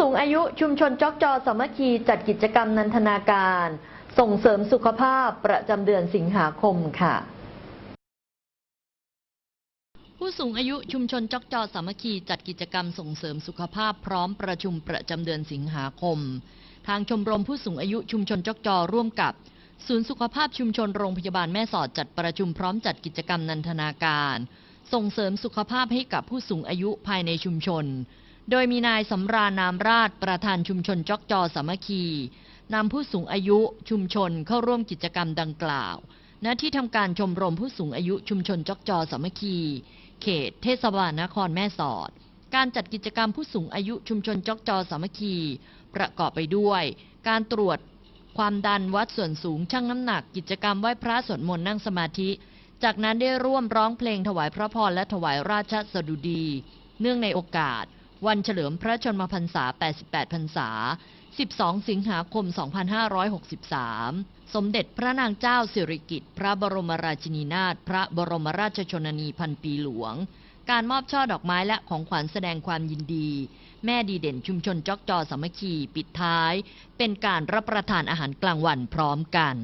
สูงอายุชุมชนจอกจอสามัคคีจัดกิจกรรมนันทนาการ ส่งเสริมสุขภาพประจำเดือนสิงหาคมค่ะ ผู้สูงอายุชุมชนจอกจอสามัคคีจัดกิจกรรมส่งเสริมสุขภาพพร้อมประชุมประจำเดือนสิงหาคม ทางชมรมผู้สูงอายุชุมชนจอกจอร่วมกับ ศูนย์สุขภาพชุมชนโรงพยาบาลแม่สอดจัดประชุมพร้อมจัดกิจกรรมนันทนาการ ส่งเสริมสุขภาพให้กับผู้สูงอายุภายในชุมชน โดยมีนายสำราญนามราชประธานชุมชนจอกจอสามัคคีนำผู้สูงอายุชุมชนเข้าร่วมกิจกรรมดังกล่าว ณ ที่ทำการชมรมผู้สูงอายุชุมชนจอกจอสามัคคี เขต เทศบาลนครแม่สอด การจัดกิจกรรมผู้สูงอายุชุมชนจอกจอสามัคคี ประกอบไปด้วย การตรวจความดันวัดส่วนสูงชั่งน้ำหนัก กิจกรรมไหว้พระสวดมนต์นั่งสมาธิ จากนั้นได้ร่วมร้องเพลงถวายพระพรและถวายราชสดุดี เนื่องในโอกาส วันเฉลิมพระชนมพรรษา 88 พรรษา 12 สิงหาคม 2563 สมเด็จพระนางเจ้าสิริกิติ์พระบรมราชินีนาถพระบรมราชชนนีพันปีหลวง การมอบช่อดอกไม้และของขวัญแสดงความยินดี แม่ดีเด่นชุมชนจอกจอสามัคคี ปิดท้าย เป็นการรับประทานอาหารกลางวันพร้อมกัน